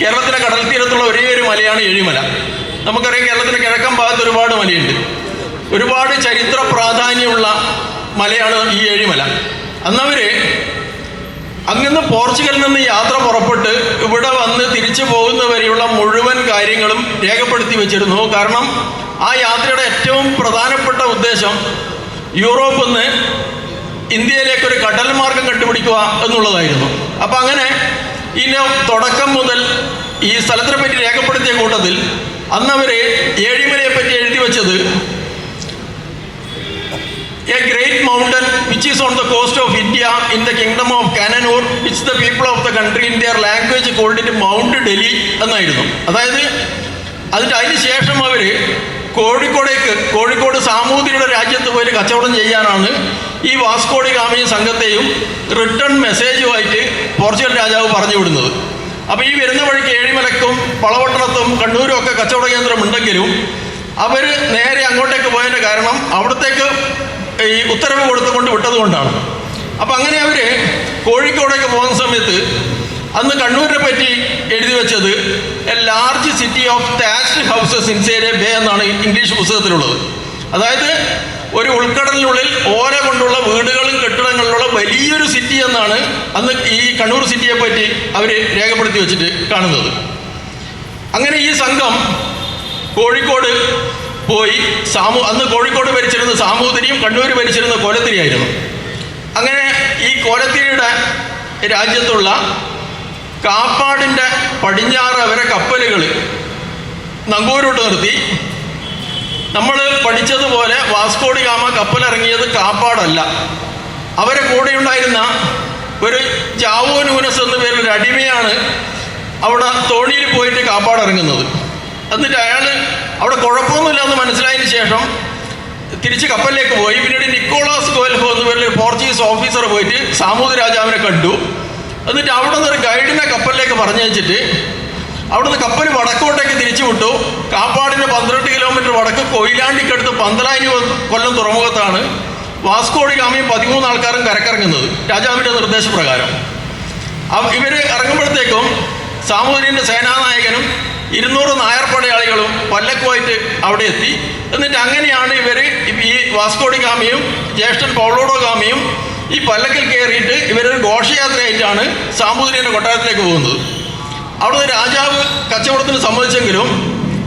കേരളത്തിലെ കടൽ തീരത്തുള്ള ഒരേ ഒരു മലയാണ് ഏഴിമല. നമുക്കറിയാം കേരളത്തിന്റെ കിഴക്കൻ ഭാഗത്ത് ഒരുപാട് മലയുണ്ട്. ഒരുപാട് ചരിത്ര പ്രാധാന്യമുള്ള മലയാണ് ഈ ഏഴിമല. അന്നവര് അങ്ങനെ പോർച്ചുഗലിൽ നിന്ന് യാത്ര പുറപ്പെട്ട് ഇവിടെ വന്ന് തിരിച്ചു പോകുന്നവരെയുള്ള മുഴുവൻ കാര്യങ്ങളും രേഖപ്പെടുത്തി വെച്ചിരുന്നു. കാരണം ആ യാത്രയുടെ ഏറ്റവും പ്രധാനപ്പെട്ട ഉദ്ദേശം യൂറോപ്പിൽ നിന്ന് ഇന്ത്യയിലേക്ക് ഒരു കടൽ മാർഗം കണ്ടുപിടിക്കുക എന്നുള്ളതായിരുന്നു. അപ്പം അങ്ങനെ ഇതിനെ തുടക്കം മുതൽ ഈ സ്ഥലത്തിനെ പറ്റി രേഖപ്പെടുത്തിയ കൂട്ടത്തിൽ അന്നവർ ഏഴിമലയെ പറ്റി എഴുതി വെച്ചത് a great mountain which is on the coast of India in the kingdom of Cannanore which the people of the country in their language called it Mount Delhi എന്നായിരുന്നു. അതായത് അതിന്റെ അതിന് ശേഷം അവർ കോഴിക്കോടേക്ക് കോഴിക്കോട് സാമൂതിരിയുടെ രാജ്യത്ത് പോയി കച്ചവടം ചെയ്യാനാണ് ഈ വാസ്കോഡി ഗാമി സംഘത്തെയും റിട്ടേൺ മെസ്സേജുമായിട്ട് പോർച്ചുഗൽ രാജാവ് പറഞ്ഞു വിടുന്നത്. അപ്പോൾ ഈ വരുന്ന വഴിക്ക് ഏഴിമലക്കും പളവട്ടണത്തും കണ്ണൂരും ഒക്കെ കച്ചവട കേന്ദ്രം ഉണ്ടെങ്കിലും അവർ നേരെ അങ്ങോട്ടേക്ക് പോയതിന്റെ കാരണം അവിടത്തേക്ക് ഈ ഉത്തരവ് കൊടുത്തുകൊണ്ട് വിട്ടത് കൊണ്ടാണ് അപ്പം അങ്ങനെ അവർ കോഴിക്കോടേക്ക് പോകുന്ന സമയത്ത് അന്ന് കണ്ണൂരിനെ പറ്റി എഴുതി വെച്ചത് a large city of taxed houses ഇൻസേരെ bay എന്നാണ് ഇംഗ്ലീഷ് പുസ്തകത്തിലുള്ളത്. അതായത് ഒരു ഉൾക്കടലിനുള്ളിൽ ഓര കൊണ്ടുള്ള വീടുകളും കെട്ടിടങ്ങളിലുള്ള വലിയൊരു സിറ്റി എന്നാണ് അന്ന് ഈ കണ്ണൂർ സിറ്റിയെ പറ്റി അവർ രേഖപ്പെടുത്തി വെച്ചിട്ട് കാണുന്നത്. അങ്ങനെ ഈ സംഘം കോഴിക്കോട് പോയി സാമൂ അന്ന് കോഴിക്കോട് ഭരിച്ചിരുന്ന സാമൂതിരിയും കണ്ണൂർ ഭരിച്ചിരുന്ന കോലത്തിരിയായിരുന്നു. അങ്ങനെ ഈ കോലത്തിരിയുടെ രാജ്യത്തുള്ള കാപ്പാടിന്റെ പടിഞ്ഞാറ് അവരെ കപ്പലുകൾ നങ്കൂരോട്ട് നിർത്തി. നമ്മൾ പഠിച്ചതുപോലെ വാസ്കോഡി ഗാമ കപ്പലിറങ്ങിയത് കാപ്പാടല്ല. അവരെ കൂടെ ഉണ്ടായിരുന്ന ഒരു ജാവോ നൂനസ് എന്ന പേരിൽ ഒരു അടിമയാണ് അവിടെ തോണിയിൽ പോയിട്ട് കാപ്പാട് ഇറങ്ങുന്നത് എന്നിട്ട് അയാൾ അവിടെ കുഴപ്പമൊന്നുമില്ല എന്ന് മനസ്സിലായതിന് ശേഷം തിരിച്ച് കപ്പലിലേക്ക് പോയി. പിന്നീട് നിക്കോളാസ് കോൽഹോ എന്ന പേരിൽ പോർച്ചുഗീസ് ഓഫീസർ പോയിട്ട് സാമൂതിരി രാജാവിനെ കണ്ടു. എന്നിട്ട് അവിടെ നിന്ന് ഒരു ഗൈഡിനെ കപ്പലിലേക്ക് പറഞ്ഞയച്ചിട്ട് അവിടുന്ന് കപ്പൽ വടക്കോട്ടേക്ക് തിരിച്ചു വിട്ടു. കാപ്പാടിന്റെ പന്ത്രണ്ട് കിലോമീറ്റർ വടക്ക് കൊയിലാണ്ടിക്കടുത്ത് പന്തലായി കൊല്ലം തുറമുഖത്താണ് വാസ്കോടി ഗാമയും പതിമൂന്ന് ആൾക്കാരും കരക്കിറങ്ങുന്നത്. രാജാവിന്റെ നിർദ്ദേശപ്രകാരം. ഇവർ ഇറങ്ങുമ്പോഴത്തേക്കും സാമൂതിരിന്റെ സേനാനായകനും ഇരുന്നൂറ് നായർ പടയാളികളും പല്ലക്കുമായിട്ട് അവിടെ എത്തി. എന്നിട്ട് അങ്ങനെയാണ് ഇവർ ഈ വാസ്കോടി ഗാമിയും ജ്യേഷ്ഠൻ പൗളോഡോ ഗാമിയും ഈ പല്ലക്കിൽ കയറിയിട്ട് ഇവരൊരു ഘോഷയാത്രയായിട്ടാണ് സാമൂതിരിയുടെ കൊട്ടാരത്തിലേക്ക് പോകുന്നത്. അവിടുന്ന് രാജാവ് കച്ചവടത്തിന് സമ്മതിച്ചെങ്കിലും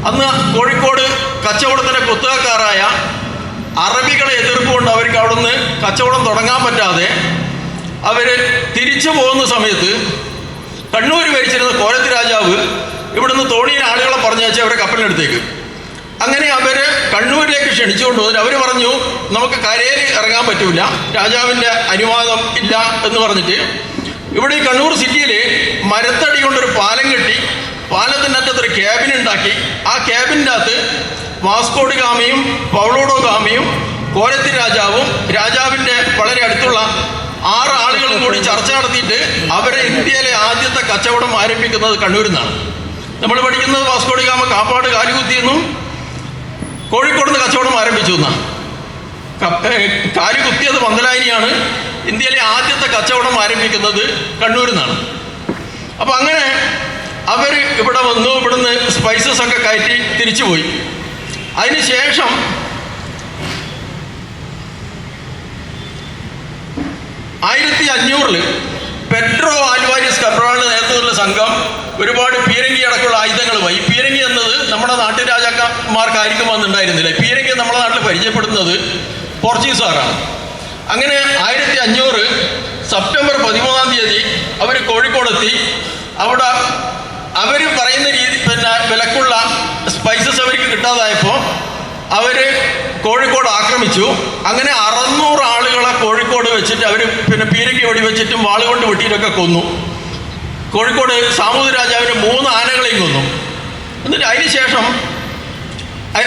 അന്ന് കോഴിക്കോട് കച്ചവടത്തിന്റെ കുത്തകക്കാരായ അറബികളെ എതിർപ്പുകൊണ്ട് അവർക്ക് അവിടുന്ന് കച്ചവടം തുടങ്ങാൻ പറ്റാതെ അവർ തിരിച്ചു പോകുന്ന സമയത്ത് കണ്ണൂർ ഭരിച്ചിരുന്ന കോലത്ത് രാജാവ് ഇവിടുന്ന് തോണിയിൽ ആളുകളെ പറഞ്ഞു വെച്ചാൽ അവരെ കപ്പലിനടുത്തേക്ക്. അങ്ങനെ അവർ കണ്ണൂരിലേക്ക് ക്ഷണിച്ചുകൊണ്ട് പോകുന്നത് അവർ പറഞ്ഞു നമുക്ക് കരയിൽ ഇറങ്ങാൻ പറ്റൂല രാജാവിന്റെ അനുവാദം ഇല്ല എന്ന് പറഞ്ഞിട്ട് ഇവിടെ ഈ കണ്ണൂർ സിറ്റിയിൽ മരത്തടി കൊണ്ടൊരു പാലം കെട്ടി പാലത്തിന്റെ അറ്റത്തൊരു ക്യാബിൻ ഉണ്ടാക്കി. ആ ക്യാബിന്റെ അകത്ത് വാസ്കോഡ് ഗാമിയും പൗളോഡോ ഗാമിയും കോരത്തി രാജാവും രാജാവിന്റെ വളരെ അടുത്തുള്ള ആറ് ആളുകളും കൂടി ചർച്ച നടത്തിയിട്ട് അവരെ ഇന്ത്യയിലെ ആദ്യത്തെ കച്ചവടം ആരംഭിക്കുന്നത് കണ്ണൂരിൽ നിന്നാണ് നമ്മൾ പഠിക്കുന്നത് വാസ്കോഡ് ഗാമ കാപ്പാട് കാലുകുത്തിയെന്നും കോഴിക്കോട് നിന്ന് കച്ചവടം ആരംഭിച്ചു എന്നാണ് കാലുകുത്തിയത് മന്ദലായനിയാണ് ഇന്ത്യയിലെ ആദ്യത്തെ കച്ചവടം ആരംഭിക്കുന്നത് കണ്ണൂരിൽ നിന്നാണ് അപ്പം അങ്ങനെ അവർ ഇവിടെ വന്നു ഇവിടുന്ന് സ്പൈസസ് ഒക്കെ കയറ്റി തിരിച്ചു പോയി അതിനുശേഷം ആയിരത്തി അഞ്ഞൂറിൽ പെട്രോ ആൽവാരിസ് കബ്രാണ് നേതൃത്വത്തിലുള്ള സംഘം ഒരുപാട് പീരങ്കി അടക്കമുള്ള ആയുധങ്ങൾ ഈ പീരങ്കി എന്നത് നമ്മുടെ നാട്ടു രാജാക്കന്മാർക്കായിരിക്കും അന്നുണ്ടായിരുന്നില്ല പീരങ്കി നമ്മുടെ നാട്ടിൽ പരിചയപ്പെടുന്നത് പോർച്ചുഗീസുകാരാണ്. അങ്ങനെ ആയിരത്തി അഞ്ഞൂറ് സെപ്റ്റംബർ പതിമൂന്നാം തീയതി അവർ കോഴിക്കോടെത്തി. അവിടെ അവർ പറയുന്ന രീതി പിന്നെ വിലക്കുള്ള സ്പൈസസ് അവർക്ക് കിട്ടാതായപ്പോൾ അവർ കോഴിക്കോട് ആക്രമിച്ചു. അങ്ങനെ അറുന്നൂറ് ആളുകളെ കോഴിക്കോട് വെച്ചിട്ട് അവർ പിന്നെ പീരയ്ക്ക് വെടി വെച്ചിട്ടും വാളുകൊണ്ട് വെട്ടിയിട്ടൊക്കെ കൊന്നു. കോഴിക്കോട് സാമൂതിരി രാജാവിന് മൂന്ന് ആനകളെയും കൊന്നു. എന്നിട്ട് അതിനുശേഷം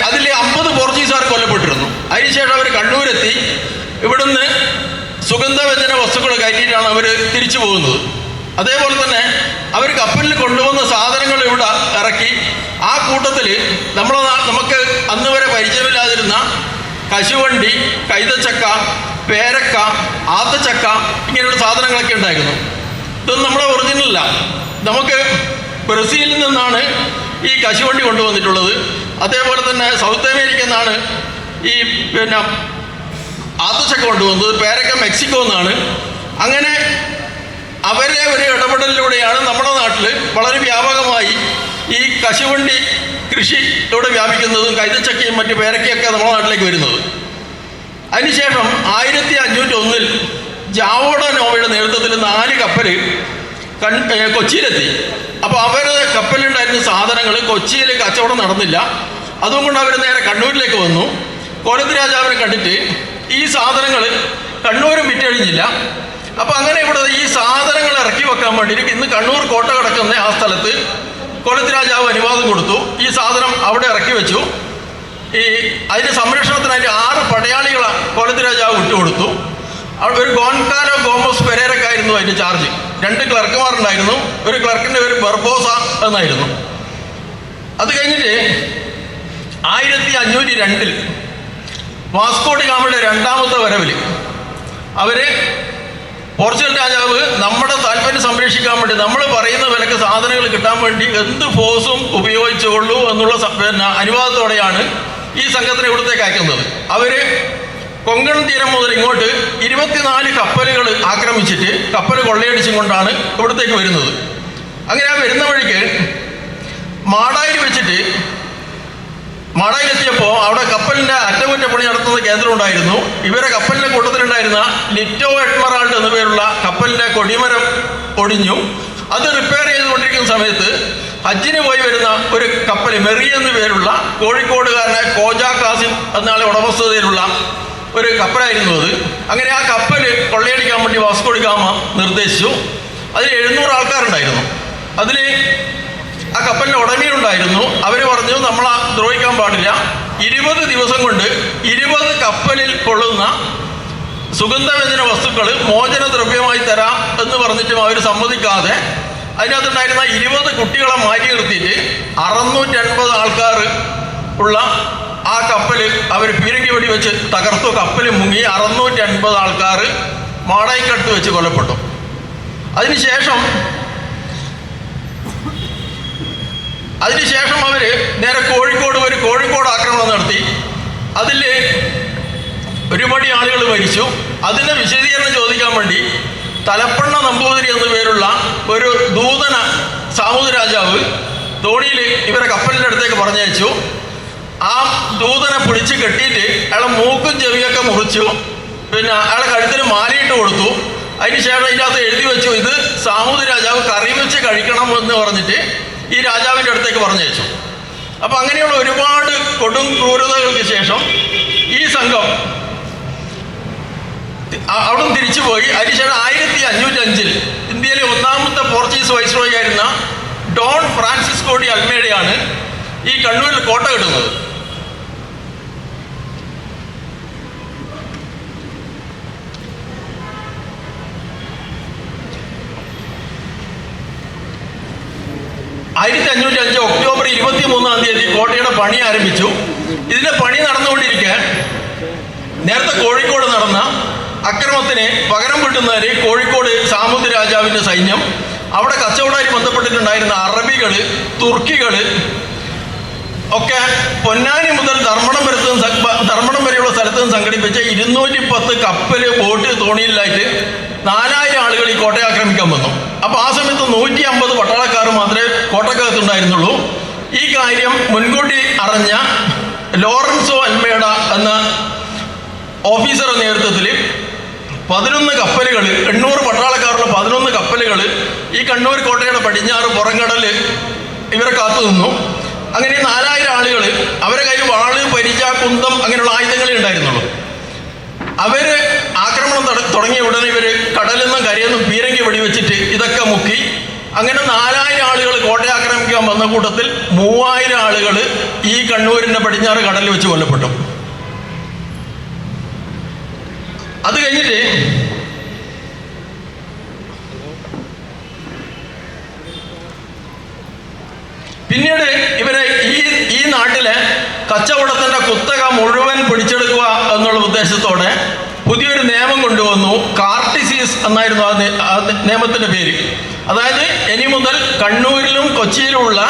അതിൽ അമ്പത് പോർച്ചുഗീസുകാർ കൊല്ലപ്പെട്ടിരുന്നു. അതിനുശേഷം അവർ കണ്ണൂരെത്തി. ഇവിടുന്ന് സുഗന്ധവ്യഞ്ജന വസ്തുക്കൾ കയറ്റിയിട്ടാണ് അവർ തിരിച്ചു പോകുന്നത്. അതേപോലെ തന്നെ അവർ കപ്പലിൽ കൊണ്ടുവന്ന സാധനങ്ങൾ ഇവിടെ ഇറക്കി ആ കൂട്ടത്തിൽ നമ്മളെ നമുക്ക് അന്ന് വരെ പരിചയമില്ലാതിരുന്ന കശുവണ്ടി കൈതച്ചക്ക പേരക്ക ആത്തച്ചക്ക ഇങ്ങനെയുള്ള സാധനങ്ങളൊക്കെ ഉണ്ടായിരുന്നു. ഇതൊന്നും നമ്മുടെ ഒറിജിനലല്ല നമുക്ക് ബ്രസീലിൽ നിന്നാണ് ഈ കശുവണ്ടി കൊണ്ടുവന്നിട്ടുള്ളത്. അതേപോലെ തന്നെ സൗത്ത് അമേരിക്കയിൽ നിന്നാണ് ഈ പിന്നെ ആത്തച്ചക്ക കൊണ്ടുവന്നത്. പേരക്ക മെക്സിക്കോ എന്നാണ്. അങ്ങനെ അവരെ ഒരു ഇടപെടലിലൂടെയാണ് നമ്മുടെ നാട്ടിൽ വളരെ വ്യാപകമായി ഈ കശുവണ്ടി കൃഷി ഇവിടെ വ്യാപിക്കുന്നതും കൈതച്ചക്കയും മറ്റു പേരക്കയൊക്കെ നമ്മുടെ നാട്ടിലേക്ക് വരുന്നത്. അതിനുശേഷം ആയിരത്തി അഞ്ഞൂറ്റി ഒന്നിൽ ജാവോഡ നോവയുടെ നേതൃത്വത്തിൽ നാല് കപ്പൽ കൺ കൊച്ചിയിലെത്തി. അപ്പോൾ അവർ കപ്പലിലുണ്ടായിരുന്ന സാധനങ്ങൾ കൊച്ചിയിൽ കച്ചവടം നടന്നില്ല. അതുകൊണ്ട് അവർ നേരെ കണ്ണൂരിലേക്ക് വന്നു. കോലത്ത് രാജാവിനെ കണ്ടിട്ട് ഈ സാധനങ്ങൾ കണ്ണൂരും വിറ്റഴിഞ്ഞില്ല. അപ്പം അങ്ങനെ ഇവിടെ ഈ സാധനങ്ങൾ ഇറക്കി വെക്കാൻ വേണ്ടിയിട്ട് ഇന്ന് കണ്ണൂർ കോട്ട കിടക്കുന്ന ആ സ്ഥലത്ത് കോലത്ത് രാജാവ് അനുവാദം കൊടുത്തു. ഈ സാധനം അവിടെ ഇറക്കി വെച്ചു. ഈ അതിന്റെ സംരക്ഷണത്തിനായിട്ട് ആറ് പടയാളികളെ കോലത്ത് രാജാവ് വിട്ടുകൊടുത്തു. അവിടെ ഒരു ഗോൺകാലോ ഗോമോസ് പെരേരക്കായിരുന്നു അതിന്റെ ചാർജ് രണ്ട് ക്ലർക്കുമാരുണ്ടായിരുന്നു. ഒരു ക്ലർക്കിന്റെ പേര് ബർബോസ എന്നായിരുന്നു. അത് കഴിഞ്ഞിട്ട് ആയിരത്തി അഞ്ഞൂറ്റി രണ്ടിൽ വാസ്കോടി ഗാമയുടെ രണ്ടാമത്തെ വരവിൽ അവർ പോർച്ചുഗൽ രാജാവ് നമ്മുടെ താല്പര്യം സംരക്ഷിക്കാൻ വേണ്ടി നമ്മൾ പറയുന്ന വിലക്ക് സാധനങ്ങൾ കിട്ടാൻ വേണ്ടി എന്ത് ഫോഴ്സും ഉപയോഗിച്ചുകൊള്ളൂ എന്നുള്ള പിന്നെ അനുവാദത്തോടെയാണ് ഈ സംഘത്തിനെ ഇവിടത്തേക്ക് അയക്കുന്നത്. അവർ കൊങ്കൺ തീരം മുതൽ ഇങ്ങോട്ട് ഇരുപത്തിനാല് കപ്പലുകൾ ആക്രമിച്ചിട്ട് കപ്പൽ കൊള്ളയടിച്ചും കൊണ്ടാണ് ഇവിടത്തേക്ക് വരുന്നത്. അങ്ങനെ ആ വരുന്ന വഴിക്ക് മാടായിൽ വെച്ചിട്ട് മാടായിലെത്തിയപ്പോൾ അവിടെ കപ്പലിന്റെ അറ്റകുറ്റപ്പണി നടത്തുന്ന കേന്ദ്രം ഉണ്ടായിരുന്നു ഇവരെ കപ്പലിന്റെ കൂട്ടത്തിലുണ്ടായിരുന്ന ലിറ്റോ എഡ്മറാൾഡ് എന്ന പേരുള്ള കപ്പലിന്റെ കൊടിമരം ഒടിഞ്ഞു അത് റിപ്പയർ ചെയ്തുകൊണ്ടിരിക്കുന്ന സമയത്ത് ഹജ്ജിന് പോയി വരുന്ന ഒരു കപ്പൽ മെറി എന്ന പേരുള്ള കോഴിക്കോടുകാരനായ കോജ കാസിം എന്നാളെ ഉടമസ്ഥതയിലുള്ള ഒരു കപ്പലായിരുന്നു അത്. അങ്ങനെ ആ കപ്പൽ കൊള്ളയടിക്കാൻ വേണ്ടി വാസ്കോടിക്കാമ നിർദ്ദേശിച്ചു. അതിൽ എഴുന്നൂറ് ആൾക്കാരുണ്ടായിരുന്നു. അതിൽ ആ കപ്പലിന് ഉടമയുണ്ടായിരുന്നു. അവർ പറഞ്ഞു നമ്മൾ ദ്രോഹിക്കാൻ പാടില്ല. ഇരുപത് ദിവസം കൊണ്ട് ഇരുപത് കപ്പലിൽ കൊള്ളുന്ന സുഗന്ധവ്യഞ്ജന വസ്തുക്കൾ മോചന ദ്രവ്യമായി തരാം എന്ന് പറഞ്ഞിട്ടും അവർ സമ്മതിക്കാതെ അതിനകത്തുണ്ടായിരുന്ന ഇരുപത് കുട്ടികളെ മാറ്റി നിർത്തിയിട്ട് അറുന്നൂറ്റി അൻപത് ആൾക്കാർ ഉള്ള ആ കപ്പൽ അവർ പീരങ്കി വെടി വെച്ച് തകർത്തു. കപ്പൽ മുങ്ങി അറുന്നൂറ്റി അൻപത് ആൾക്കാർ മാടായിക്കടുത്ത് വെച്ച് കൊല്ലപ്പെട്ടു. അതിനുശേഷം അതിനുശേഷം അവർ നേരെ കോഴിക്കോട് ഒരു കോഴിക്കോട് ആക്രമണം നടത്തി. അതിൽ ഒരുപാട് ആളുകൾ മരിച്ചു. അതിന്റെ വിശദീകരണം ചോദിക്കാൻ വേണ്ടി തലപ്പണ്ണ നമ്പൂതിരി എന്നു പേരുള്ള ഒരു ദൂതന സാമൂതി രാജാവ് തോണിയിൽ ഇവരെ കപ്പലിന്റെ അടുത്തേക്ക് പറഞ്ഞയച്ചു. ആ ദൂതനെ പിടിച്ച് കെട്ടിയിട്ട് അയാളെ മൂക്കും ചെവിയൊക്കെ മുറിച്ചു. പിന്നെ അയാളെ കഴുത്തിൽ മാലയിട്ട് കൊടുത്തു. അതിനുശേഷം അകത്ത് എഴുതി വെച്ചു ഇത് സാമൂതി രാജാവ് കറി വെച്ച് കഴിക്കണം എന്ന് പറഞ്ഞിട്ട് ഈ രാജാവിന്റെ അടുത്തേക്ക് പറഞ്ഞയച്ചു. അപ്പോൾ അങ്ങനെയുള്ള ഒരുപാട് കൊടും ക്രൂരതകൾക്ക് ശേഷം ഈ സംഘം അവിടെ നിന്ന് തിരിച്ചുപോയി. അതിനുശേഷം ആയിരത്തി അഞ്ഞൂറ്റി അഞ്ചിൽ ഇന്ത്യയിലെ ഒന്നാമത്തെ പോർച്ചുഗീസ് വൈസ്രോയി ആയിരുന്ന ഡോൺ ഫ്രാൻസിസ്കോ ഡി അൽമേഡയാണ് ഈ കണ്ണൂരിൽ കോട്ട കെട്ടുന്നത്. ആയിരത്തി അഞ്ഞൂറ്റി അഞ്ച് ഒക്ടോബർ ഇരുപത്തി മൂന്നാം തീയതി കോട്ടയുടെ പണി ആരംഭിച്ചു. ഇതിന്റെ പണി നടന്നുകൊണ്ടിരിക്കാൻ നേരത്തെ കോഴിക്കോട് നടന്ന അക്രമത്തിന് പകരം വീട്ടുന്നവര് കോഴിക്കോട് സാമൂതി രാജാവിന്റെ സൈന്യം അവിടെ കച്ചവടമായി ബന്ധപ്പെട്ടിട്ടുണ്ടായിരുന്ന അറബികൾ തുർക്കികൾ ഒക്കെ പൊന്നാനി മുതൽ ധർമ്മടം വരെ ധർമ്മടം വരെയുള്ള സ്ഥലത്ത് നിന്ന് സംഘടിപ്പിച്ച ഇരുന്നൂറ്റി പത്ത് കപ്പൽ ബോട്ട് തോണിയിലായിട്ട് നാലായിരം ആളുകൾ ഈ കോട്ടയെ ആക്രമിക്കാൻ വന്നു. അപ്പൊ ആ സമയത്ത് നൂറ്റി അമ്പത് പട്ടാളക്കാർ മാത്രമേ കോട്ടക്കകത്തുണ്ടായിരുന്നുള്ളൂ. ഈ കാര്യം മുൻകൂട്ടി അറിഞ്ഞ ലോറൻസോ അൽമേഡ എന്ന ഓഫീസറുടെ നേതൃത്വത്തിൽ പതിനൊന്ന് കപ്പലുകൾ എണ്ണൂറ് പട്ടാളക്കാരുള്ള പതിനൊന്ന് കപ്പലുകൾ ഈ കണ്ണൂർ കോട്ടയുടെ പടിഞ്ഞാറ് പുറംകടൽ ഇവരെ കാത്തു നിന്നു. അങ്ങനെ നാലായിരം ആളുകൾ അവരെ കയ്യിൽ വാൾ പരിച കുന്തം അങ്ങനെയുള്ള ആയുധങ്ങളെ ഉണ്ടായിരുന്നുള്ളൂ. അവർ ആക്രമണം തുട- തുടങ്ങിയ ഉടനെ ഇവർ കടലിൽ നിന്നും കരയിൽ നിന്നും പീരങ്കി വെടിവെച്ചിട്ട് ഇതൊക്കെ മുക്കി അങ്ങനെ നാലായിരം ആളുകൾ കോട്ടയാക്രമിക്കാൻ വന്ന കൂട്ടത്തിൽ മൂവായിരം ആളുകൾ ഈ കണ്ണൂരിന്റെ പടിഞ്ഞാറ് കടലിൽ വെച്ച് കൊല്ലപ്പെട്ടു. അത് കഴിഞ്ഞിട്ട് പിന്നീട് ഇവരെ ഈ ഈ നാട്ടിലെ കച്ചവടത്തിന്റെ കുത്തക മുഴുവൻ പിടിച്ചെടുക്കുക എന്നുള്ള ഉദ്ദേശത്തോടെ പുതിയൊരു നിയമം കൊണ്ടുവന്നു കാർട്ടിസീസ് എന്നായിരുന്നു ആ നിയമത്തിന്റെ പേര്. അതായത് ഇനി മുതൽ കണ്ണൂരിലും കൊച്ചിയിലുമുള്ള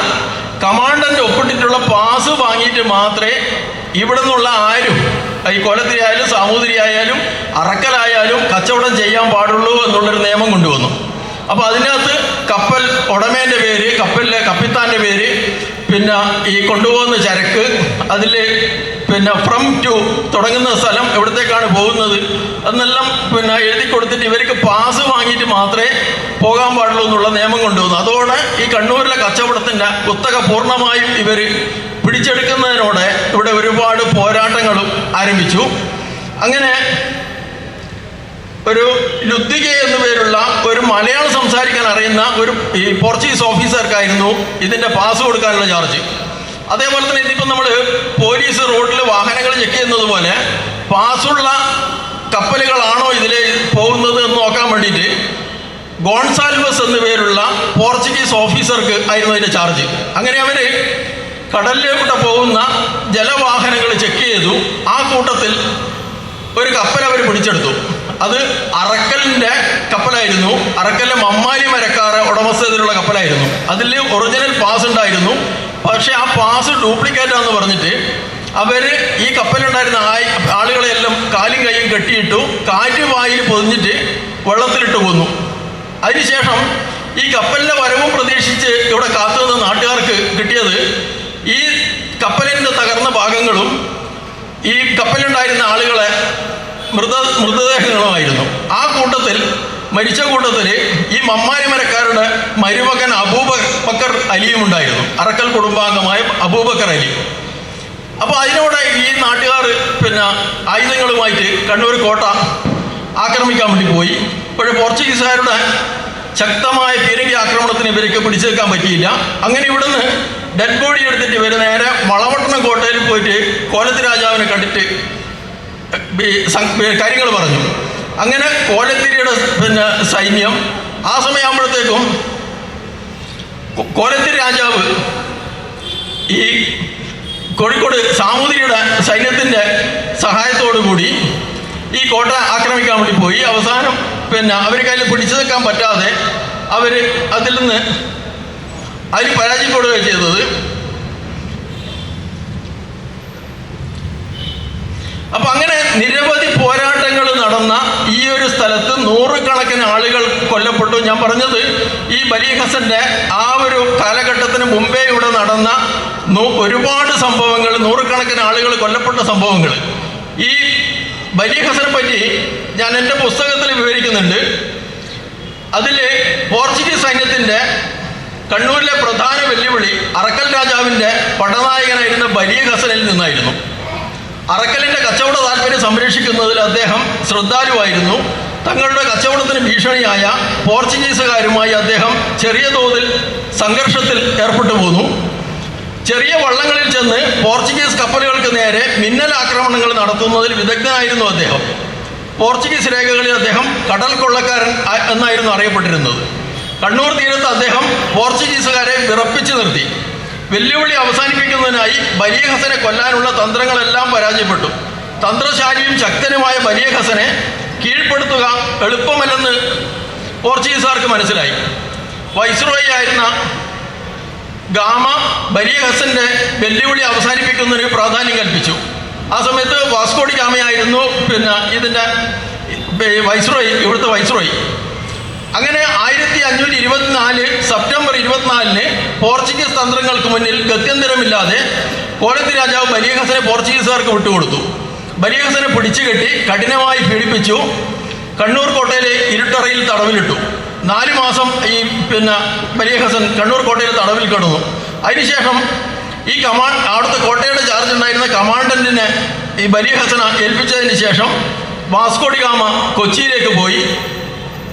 കമാൻഡന്റ് ഒപ്പിട്ടിട്ടുള്ള പാസ് വാങ്ങിയിട്ട് മാത്രമേ ഇവിടെ നിന്നുള്ള ആരും ഈ കൊലത്തിരിയായാലും സാമൂതിരിയായാലും അറക്കലായാലും കച്ചവടം ചെയ്യാൻ പാടുള്ളൂ എന്നുള്ളൊരു നിയമം കൊണ്ടുവന്നു. അപ്പോൾ അതിനകത്ത് കപ്പൽ ഉടമേന്റെ പേര് കപ്പലിലെ കപ്പിത്താന്റെ പേര് പിന്നെ ഈ കൊണ്ടുപോകുന്ന ചരക്ക് അതിൽ പിന്നെ ഫ്രം ടു തുടങ്ങുന്ന സ്ഥലം എവിടത്തേക്കാണ് പോകുന്നത് എന്നെല്ലാം പിന്നെ എഴുതി കൊടുത്തിട്ട് ഇവർക്ക് പാസ് വാങ്ങിയിട്ട് മാത്രമേ പോകാൻ പാടുള്ളൂ എന്നുള്ള നിയമം കൊണ്ടുവന്നു. അതോടെ ഈ കണ്ണൂരിലെ കച്ചവടത്തിന്റെ കുത്തക പൂർണമായും ഇവർ പിടിച്ചെടുക്കുന്നതിനോടെ ഇവിടെ ഒരുപാട് പോരാട്ടങ്ങളും ആരംഭിച്ചു. അങ്ങനെ ഒരു ലുദ്ധിക എന്നു പേരുള്ള ഒരു മലയാളം സംസാരിക്കാൻ അറിയുന്ന ഒരു ഈ പോർച്ചുഗീസ് ഓഫീസർക്കായിരുന്നു ഇതിന്റെ പാസ് കൊടുക്കാനുള്ള ചാർജ് അതേപോലെ തന്നെ ഇതിപ്പോൾ നമ്മൾ പോലീസ് റോഡിൽ വാഹനങ്ങൾ ചെക്ക് ചെയ്യുന്നത് പോലെ പാസുള്ള കപ്പലുകളാണോ ഇതിൽ പോകുന്നത് എന്ന് നോക്കാൻ വേണ്ടിയിട്ട് ഗോൺസാൽവസ് എന്ന പേരുള്ള പോർച്ചുഗീസ് ഓഫീസർക്ക് ആയിരുന്നു അതിന്റെ ചാർജ്. അങ്ങനെ അവർ കടലിലൂടെ പോകുന്ന ജലവാഹനങ്ങൾ ചെക്ക് ചെയ്തു. ആ കൂട്ടത്തിൽ ഒരു കപ്പൽ അവർ പിടിച്ചെടുത്തു. അത് അറക്കലിന്റെ കപ്പലായിരുന്നു. അറക്കലിലെ മമ്മാരി മരക്കാറ് ഉടമസ്ഥതയിലുള്ള കപ്പലായിരുന്നു. അതിൽ ഒറിജിനൽ പാസ് ഉണ്ടായിരുന്നു. പക്ഷേ ആ പാസ് ഡ്യൂപ്ലിക്കേറ്റ് ആണെന്ന് പറഞ്ഞിട്ട് അവർ ഈ കപ്പലുണ്ടായിരുന്ന ആളുകളെ ആളുകളെല്ലാം കാലും കൈയും കെട്ടിയിട്ടു കാറ്റ് വായിൽ പൊതിഞ്ഞിട്ട് വെള്ളത്തിലിട്ട് കൊന്നു. അതിനുശേഷം ഈ കപ്പലിന്റെ വരവും പ്രതീക്ഷിച്ച് ഇവിടെ കാത്തുനിന്ന നാട്ടുകാർക്ക് കിട്ടിയത് ഈ കപ്പലിന്റെ തകർന്ന ഭാഗങ്ങളും ഈ കപ്പലുണ്ടായിരുന്ന ആളുകളെ മൃത മൃതദേഹങ്ങളുമായിരുന്നു. ആ കൂട്ടത്തിൽ മരിച്ച കൂട്ടത്തിൽ ഈ മമ്മാരി മരക്കാരുടെ മരുമകൻ അബൂബക്കർ അലിയും ഉണ്ടായിരുന്നു. അറക്കൽ കുടുംബാംഗമായ അബൂബക്കർ അലി. അപ്പോൾ അതിനോട് ഈ നാട്ടുകാർ പിന്നെ ആയുധങ്ങളുമായിട്ട് കണ്ണൂർ കോട്ട ആക്രമിക്കാൻ വേണ്ടി പോയി. പക്ഷേ പോർച്ചുഗീസുകാരുടെ ശക്തമായ പീരങ്കി ആക്രമണത്തിന് ഇവരൊക്കെ പിടിച്ചേക്കാൻ പറ്റിയില്ല. അങ്ങനെ ഇവിടുന്ന് ഡെഡ് ബോഡി എടുത്തിട്ട് ഇവർ നേരെ വളവട്ടണം കോട്ടയിൽ പോയിട്ട് കോലത്ത് രാജാവിനെ കണ്ടിട്ട് കാര്യങ്ങൾ പറഞ്ഞു. അങ്ങനെ കോലത്തിരിയുടെ പിന്നെ സൈന്യം ആ സമയമാകുമ്പോഴത്തേക്കും കോലത്തിരി രാജാവ് ഈ കോഴിക്കോട് സാമൂതിരിയുടെ സൈന്യത്തിന്റെ കൂടി ഈ കോട്ട ആക്രമിക്കാൻ വേണ്ടി പോയി. അവസാനം പിന്നെ അവർ കയ്യിൽ പിടിച്ചു നിൽക്കാൻ പറ്റാതെ അവർ അതിൽ നിന്ന് അതിൽ പരാജയപ്പെടുകയാണ് ചെയ്തത്. അപ്പൊ അങ്ങനെ നിരവധി പോരാട്ടങ്ങൾ നടന്ന സ്ഥലത്ത് നൂറുകണക്കിന് ആളുകൾ കൊല്ലപ്പെട്ടു. ഞാൻ പറഞ്ഞത് ഈ ബലി ഹസന്റെ ആ ഒരു കാലഘട്ടത്തിന് മുമ്പേ ഇവിടെ നടന്ന ഒരുപാട് സംഭവങ്ങൾ നൂറുകണക്കിന് ആളുകൾ കൊല്ലപ്പെട്ട സംഭവങ്ങൾ. ഈ ബലി ഹസനെ പറ്റി ഞാൻ എന്റെ പുസ്തകത്തിൽ വിവരിക്കുന്നുണ്ട്. അതിൽ പോർച്ചുഗീസ് സൈന്യത്തിന്റെ കണ്ണൂരിലെ പ്രധാന വെല്ലുവിളി അറക്കൽ രാജാവിന്റെ പടനായകനായിരുന്ന ബലിയ ഹസനിൽ നിന്നായിരുന്നു. അറക്കലിന്റെ കച്ചവട താല്പര്യം സംരക്ഷിക്കുന്നതിൽ അദ്ദേഹം ശ്രദ്ധാലുവായിരുന്നു. തങ്ങളുടെ കച്ചവടത്തിന് ഭീഷണിയായ പോർച്ചുഗീസുകാരുമായി അദ്ദേഹം ചെറിയ തോതിൽ സംഘർഷത്തിൽ ഏർപ്പെട്ടു പോന്നു. ചെറിയ വള്ളങ്ങളിൽ ചെന്ന് പോർച്ചുഗീസ് കപ്പലുകൾക്ക് നേരെ മിന്നൽ ആക്രമണങ്ങൾ നടത്തുന്നതിൽ വിദഗ്ധനായിരുന്നു അദ്ദേഹം. പോർച്ചുഗീസ് രേഖകളിൽ അദ്ദേഹം കടൽ കൊള്ളക്കാരൻ എന്നായിരുന്നു അറിയപ്പെട്ടിരുന്നത്. കണ്ണൂർ തീരത്ത് അദ്ദേഹം പോർച്ചുഗീസുകാരെ വിറപ്പിച്ചു നിർത്തി. വെല്ലുവിളി അവസാനിപ്പിക്കുന്നതിനായി ബലിയ ഹസനെ കൊല്ലാനുള്ള തന്ത്രങ്ങളെല്ലാം പരാജയപ്പെട്ടു. തന്ത്രശാലിയും ശക്തനുമായ ബലിയ ഹസനെ കീഴ്പ്പെടുത്തുക എളുപ്പമല്ലെന്ന് പോർച്ചുഗീസുകാർക്ക് മനസ്സിലായി. വൈസ്രോയി ആയിരുന്ന ഗാമ ബലിയ ഹസന്റെ വെല്ലുവിളി അവസാനിപ്പിക്കുന്നതിന് പ്രാധാന്യം കൽപ്പിച്ചു. ആ സമയത്ത് വാസ്കോഡി ഗാമയായിരുന്നു പിന്നെ ഇതിന്റെ വൈസ്രോയി ഇവിടുത്തെ വൈസ്രോയി. അങ്ങനെ ആയിരത്തി അഞ്ഞൂറ്റി ഇരുപത്തിനാല് സെപ്റ്റംബർ ഇരുപത്തിനാലിന് പോർച്ചുഗീസ് തന്ത്രങ്ങൾക്ക് മുന്നിൽ ഗത്യന്തരമില്ലാതെ കോലത്തി രാജാവ് ബലിയ ഹസനെ പോർച്ചുഗീസുകാർക്ക് വിട്ടുകൊടുത്തു. ബലിയ ഹസനെ പിടിച്ചുകെട്ടി കഠിനമായി പീഡിപ്പിച്ചു. കണ്ണൂർ കോട്ടയിലെ ഇരുട്ടറയിൽ തടവിലിട്ടു. നാല് മാസം ഈ പിന്നെ ബലിയ ഹസൻ കണ്ണൂർ കോട്ടയിൽ തടവിൽ കിടന്നു. അതിനുശേഷം ഈ കമാ അവിടുത്തെ കോട്ടയുടെ ചാർജ് ഉണ്ടായിരുന്ന കമാൻഡന്റിനെ ഈ ബലിയ ഹസന ഏൽപ്പിച്ചതിന് ശേഷം വാസ്കോടി ഗാമ കൊച്ചിയിലേക്ക് പോയി.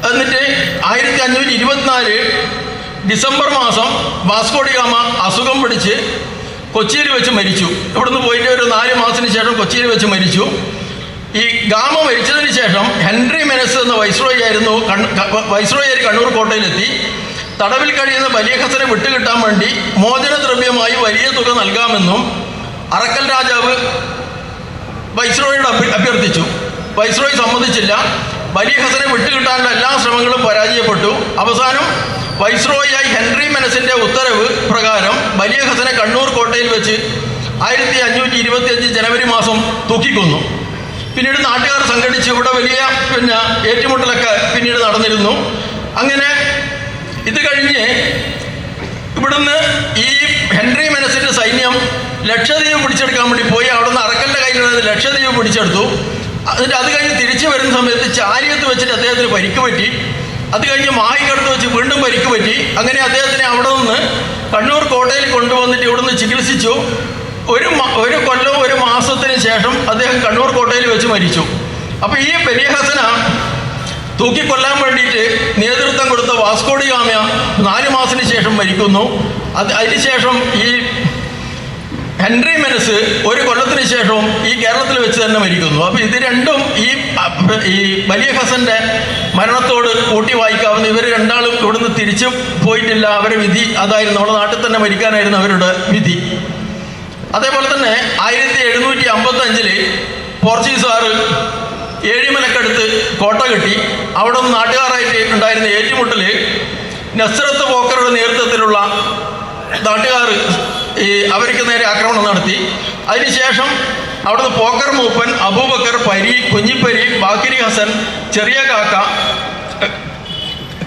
എന്നിട്ട് ആയിരത്തി അഞ്ഞൂറ്റി ഇരുപത്തിനാല് ഡിസംബർ മാസം വാസ്കോടി ഗാമ അസുഖം പിടിച്ച് കൊച്ചിയിൽ വെച്ച് മരിച്ചു. ഇവിടുന്ന് പോയിട്ട് ഒരു നാല് മാസത്തിന് ശേഷം കൊച്ചിയിൽ വെച്ച് മരിച്ചു. ഈ ഗാമ മരിച്ചതിന് ശേഷം ഹെൻറി മെനസ് എന്ന വൈസ്രോയി ആയിരുന്നു വൈസ്രോയി ആയി കണ്ണൂർ കോട്ടയിലെത്തി. തടവിൽ കഴിയുന്ന വലിയ ഹസനെ വിട്ടുകിട്ടാൻ വേണ്ടി മോചനദ്രവ്യമായി വലിയ തുക നൽകാമെന്നും അറക്കൽ രാജാവ് വൈസ്രോയോട് അഭ്യർത്ഥിച്ചു. വൈസ്രോയി സമ്മതിച്ചില്ല. വലിയ ഹസനെ വിട്ടുകിട്ടാനുള്ള എല്ലാ ശ്രമങ്ങളും പരാജയപ്പെട്ടു. അവസാനം വൈസ്രോയായി ഹെൻറി മെനസിന്റെ ഉത്തരവ് പ്രകാരം വലിയ ഹസനെ കണ്ണൂർ കോട്ടയിൽ വെച്ച് ആയിരത്തി അഞ്ഞൂറ്റി ഇരുപത്തി അഞ്ച് ജനുവരി മാസം തൂക്കിക്കൊന്നു. പിന്നീട് നാട്ടുകാർ സംഘടിച്ച് ഇവിടെ വലിയ പിന്നെ ഏറ്റുമുട്ടലൊക്കെ പിന്നീട് നടന്നിരുന്നു. അങ്ങനെ ഇത് കഴിഞ്ഞ് ഇവിടുന്ന് ഈ ഹെൻറി മെനസിന്റെ സൈന്യം ലക്ഷദ്വീപ് പിടിച്ചെടുക്കാൻ വേണ്ടി പോയി. അവിടുന്ന് അറക്കലിന്റെ കയ്യിലുള്ളത് ലക്ഷദ്വീപ് പിടിച്ചെടുത്തു. എന്നിട്ട് അത് കഴിഞ്ഞ് തിരിച്ചു വരുന്ന സമയത്ത് ചാരിയത്ത് വെച്ചിട്ട് അദ്ദേഹത്തിന് പരിക്ക് പറ്റി. അത് കഴിഞ്ഞ് മാഹിക്കടുത്ത് വെച്ച് വീണ്ടും പരിക്ക് പറ്റി. അങ്ങനെ അദ്ദേഹത്തിനെ അവിടെ നിന്ന് കണ്ണൂർ കോട്ടയിൽ കൊണ്ടുവന്നിട്ട് ഇവിടുന്ന് ചികിത്സിച്ചു. ഒരു ഒരു കൊല്ലം ഒരു മാസത്തിന് ശേഷം അദ്ദേഹം കണ്ണൂർ കോട്ടയിൽ വെച്ച് മരിച്ചു. അപ്പോൾ ഈ വലിയ ഹസന തൂക്കിക്കൊല്ലാൻ വേണ്ടിയിട്ട് നേതൃത്വം കൊടുത്ത വാസ്കോഡി ഗാമ്യ നാല് മാസത്തിന് ശേഷം മരിക്കുന്നു. അത് അതിനുശേഷം ഈ ഹെൻറി മെനസ് ഒരു കൊല്ലത്തിന് ശേഷവും ഈ കേരളത്തിൽ വെച്ച് തന്നെ മരിക്കുന്നു. അപ്പോൾ ഇത് രണ്ടും ഈ ഈ വലിയ ഹസന്റെ മരണത്തോട് കൂട്ടി വായിക്കാവുന്ന ഇവർ രണ്ടാളും ഇവിടുന്ന് തിരിച്ചു പോയിട്ടില്ല. അവരുടെ വിധി അതായിരുന്നു. നമ്മുടെ നാട്ടിൽ തന്നെ മരിക്കാനായിരുന്നു അവരുടെ വിധി. അതേപോലെ തന്നെ ആയിരത്തി എഴുന്നൂറ്റി അമ്പത്തി അഞ്ചിൽ പോർച്ചുഗീസുകാർ ഏഴിമലക്കടുത്ത് കോട്ട കെട്ടി. അവിടെ നാട്ടുകാരായിട്ട് ഉണ്ടായിരുന്ന ഏറ്റുമുട്ടൽ നസ്രത്ത് പോക്കറുടെ നേതൃത്വത്തിലുള്ള നാട്ടുകാർ ഈ അവർക്ക് നേരെ ആക്രമണം നടത്തി. അതിനുശേഷം അവിടുന്ന് പോക്കർ മൂപ്പൻ അബൂബക്കർ പരി കുഞ്ഞിപ്പരി ബാക്കിരി ഹസൻ ചെറിയ കാക്ക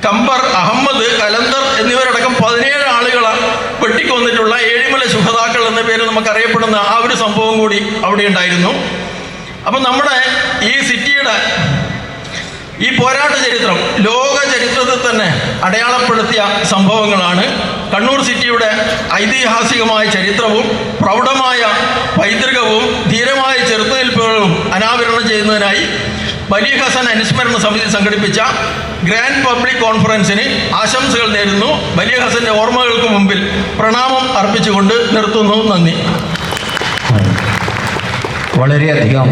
കമ്പർ അഹമ്മദ് കലന്തർ എന്നിവരടക്കം പതിനേഴ് ആളുകൾ വെട്ടിക്കൊന്നിട്ടുള്ള ഏഴിമല ശുഭതാക്കൾ എന്ന പേര് നമുക്കറിയപ്പെടുന്ന ആ ഒരു സംഭവം കൂടി അവിടെ ഉണ്ടായിരുന്നു. അപ്പം നമ്മുടെ ഈ സിറ്റിയുടെ ഈ പോരാട്ട ചരിത്രം ലോക ചരിത്രത്തിൽ തന്നെ അടയാളപ്പെടുത്തിയ സംഭവങ്ങളാണ്. കണ്ണൂർ സിറ്റിയുടെ ഐതിഹാസികമായ ചരിത്രവും പ്രൗഢമായ പൈതൃകവും ധീരമായ ചെറുത്തുനിൽപ്പുകളും അനാവരണം ചെയ്യുന്നതിനായി വലിയ ഹസൻ അനുസ്മരണ സമിതി സംഘടിപ്പിച്ച ഗ്രാൻഡ് പബ്ലിക് കോൺഫറൻസിന് ആശംസകൾ നേരുന്നു. വലിയ ഹസന്റെ ഓർമ്മകൾക്ക് മുമ്പിൽ പ്രണാമം അർപ്പിച്ചുകൊണ്ട് നിർത്തുന്നു. നന്ദി. വളരെയധികം